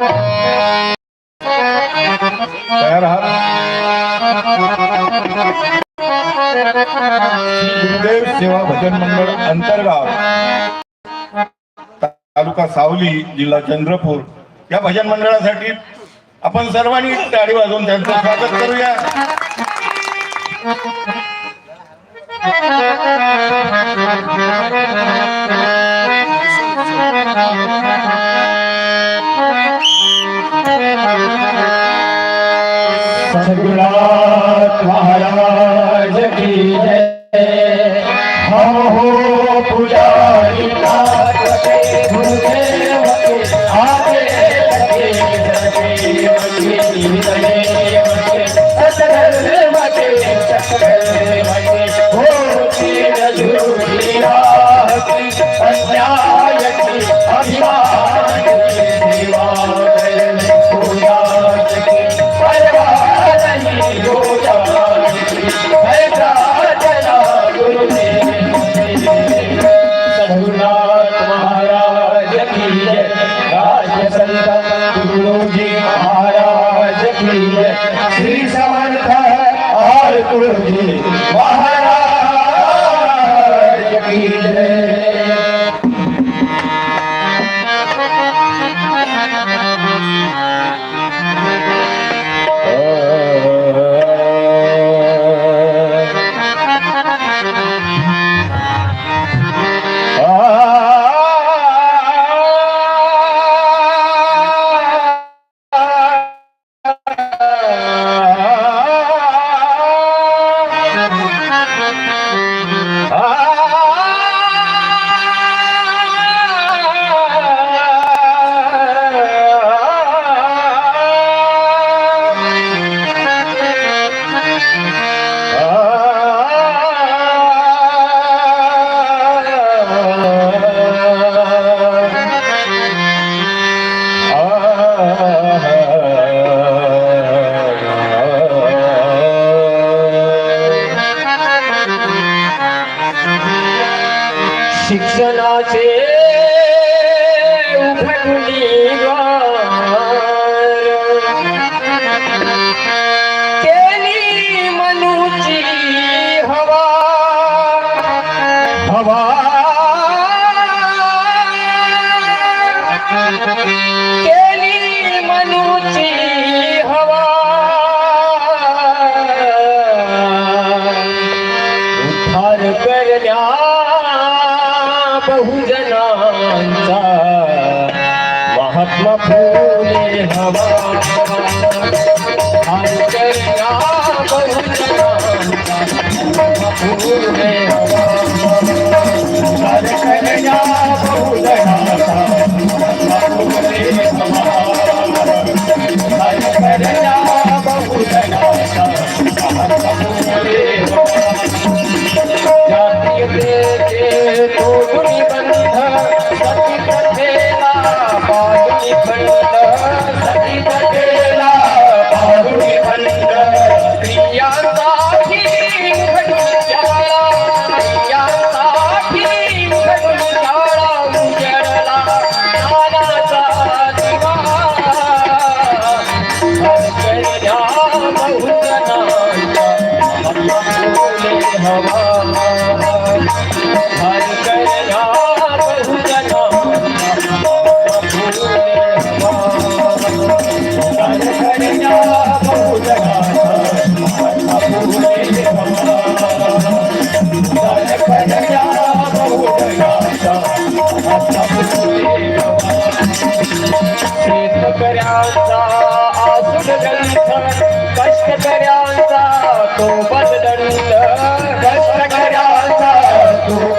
तयार सेवा भजन मंडळ अंतर्गाव तालुका सावली जिल्हा चंद्रपूर. या भजन मंडळासाठी आपण सर्वांनी गाडी वाजवून त्यांचं स्वागत करूया. হয় बहुजनांचा. महात्मा फुले हवा. बहुजनांचा. फुले हवा.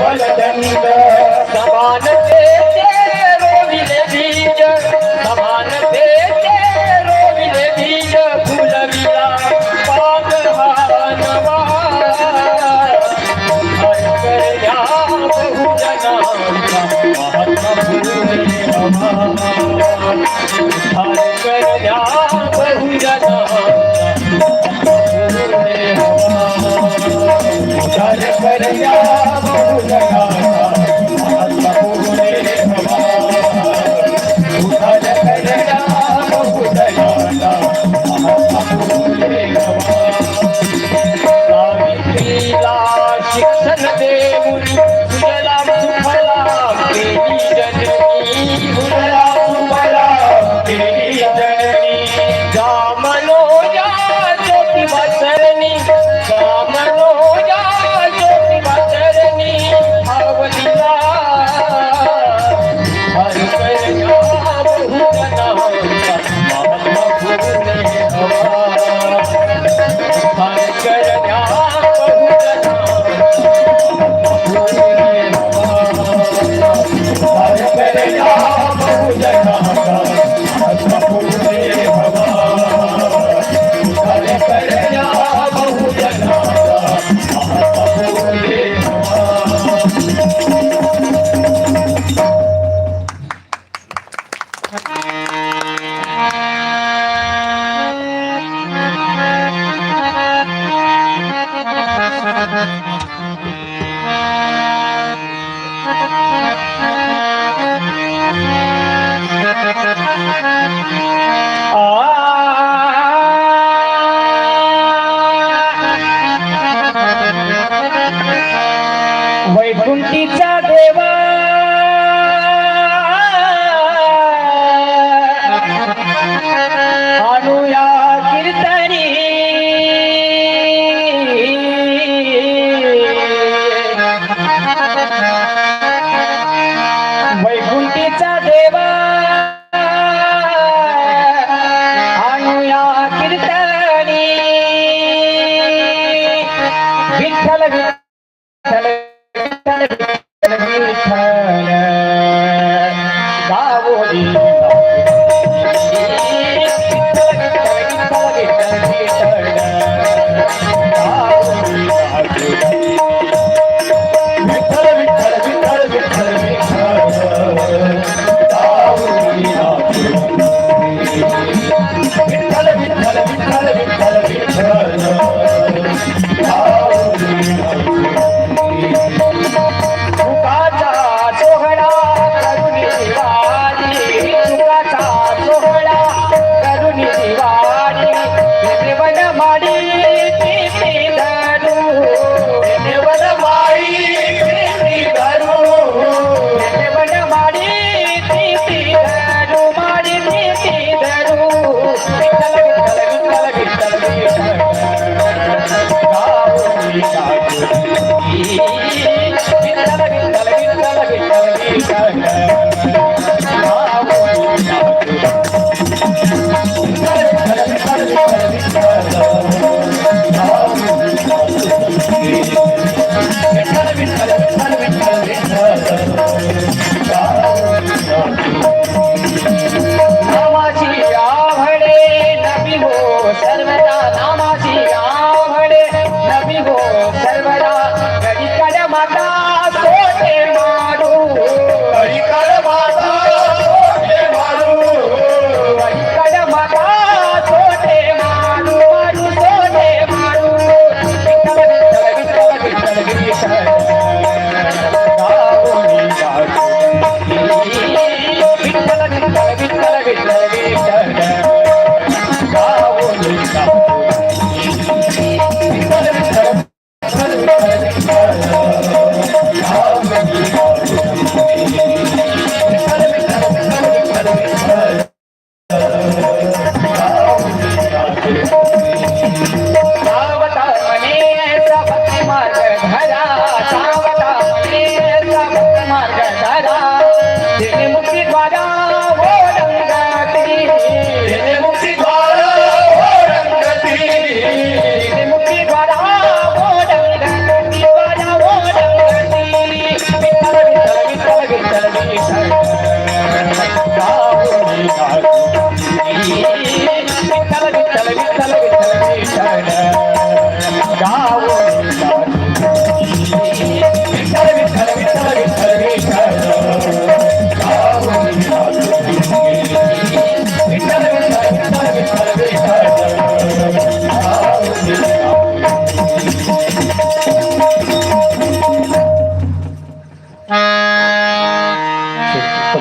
Olha, பித்தலகு মাতা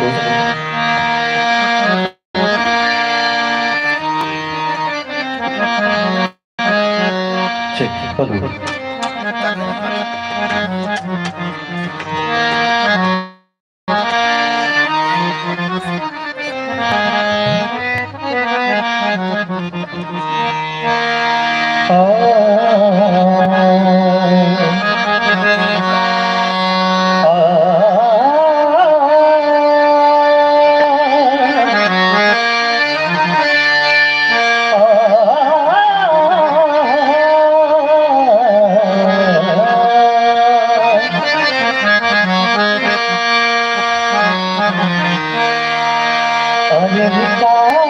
Bible. या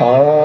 हॅलो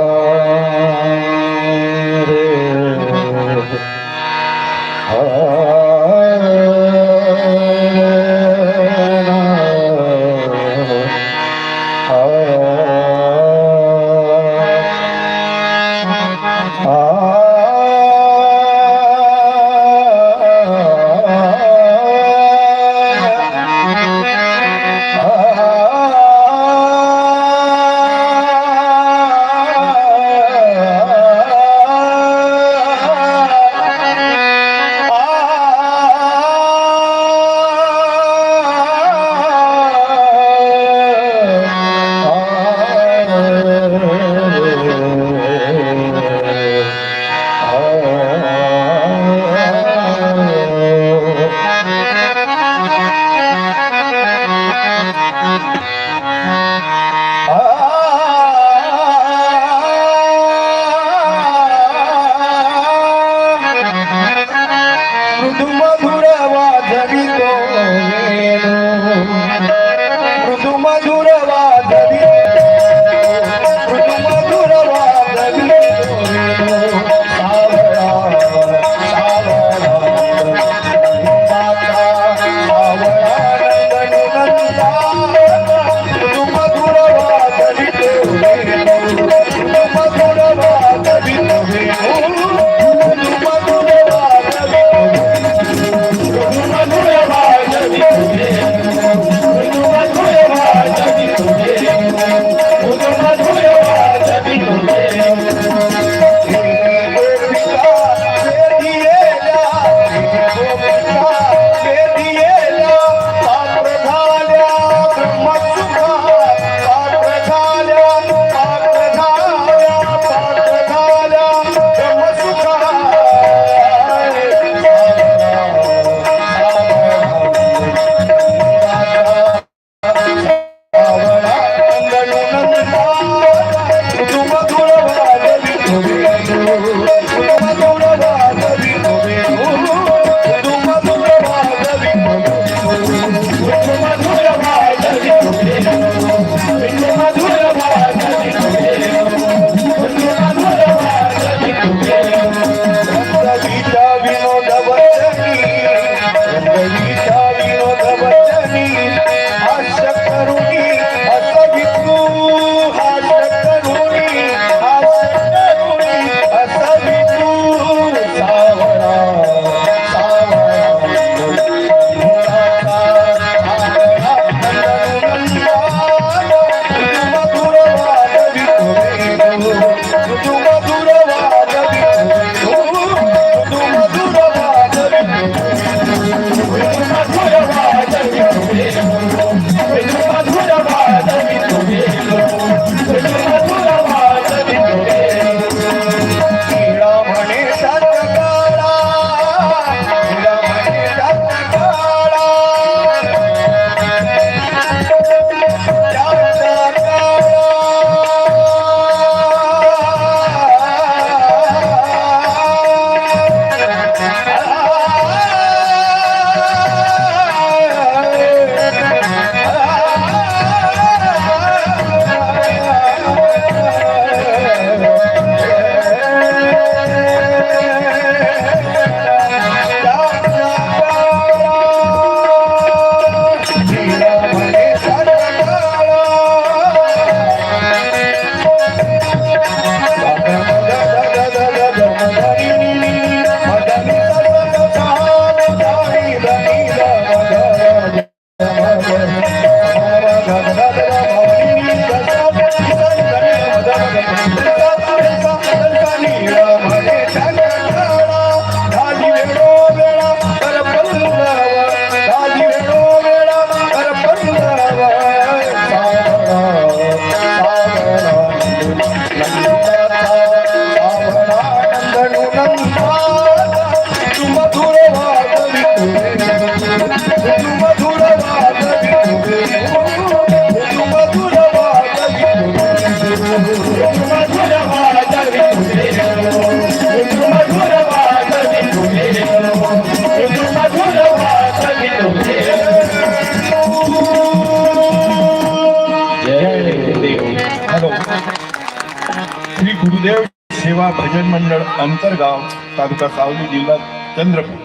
भजन मंडळ अंतरगाव तालुका सावली जिल्हा चंद्रपूर.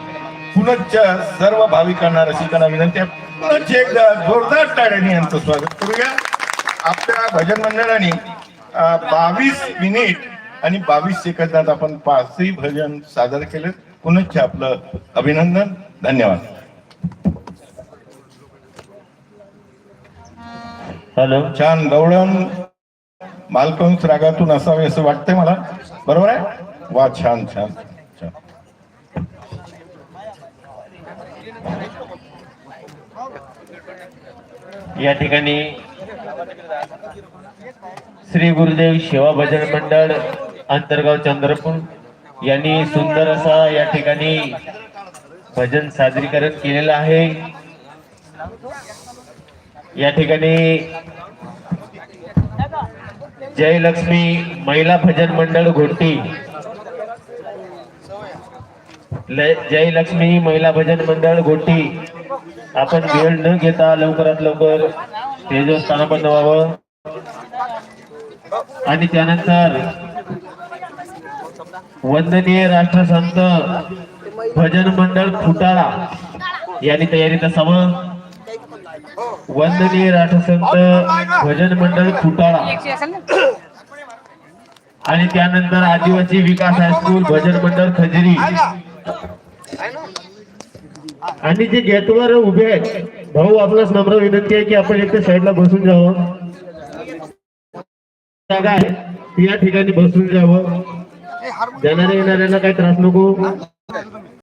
पुनच्च्या सर्व भाविकांना रसिकांना विनंती आहे. पुनच्च एकदा जोरदार टाळ्याने यांचं स्वागत करूया. आपल्या भजन मंडळाने बावीस मिनिट आणि बावीस सेकंदात आपण पाचही भजन सादर केले. पुनच्च आपलं अभिनंदन. धन्यवाद. हॅलो. छान गवळण मालकंस रागातून असावे असं वाटतंय मला. बरोबर आहे? वा छान छान. या ठिकाणी श्री गुरुदेव सेवा भजन मंडळ अंतर्गाव चंद्रपूर यांनी सुंदर असा या ठिकाणी भजन सादरीकरण केलेलं आहे. या ठिकाणी जयलक्ष्मी महिला भजन मंडळ घोटी जयलक्ष्मी महिला भजन मंडळ घोटी आपण वेळ न घेता लवकरात लवकर स्टेजवर स्थानापन्न व्हावं. आणि त्यानंतर वंदनीय राष्ट्रसंत भजन मंडळ फुटाळा यांनी तयारीत असावं. वंदनीय राठसंत भजन मंडळ फुटाळा. आणि त्यानंतर आदिवासी विकास हायस्कूल भजन मंडळ खजरी. आणि जे गेटवर उभे आहेत भाऊ आपणास नम्र विनंती आहे की आपण एक साईडला बसून जावं. जागा आहे या ठिकाणी बसून जावं. जाणाऱ्या येणाऱ्यांना काही त्रास नको.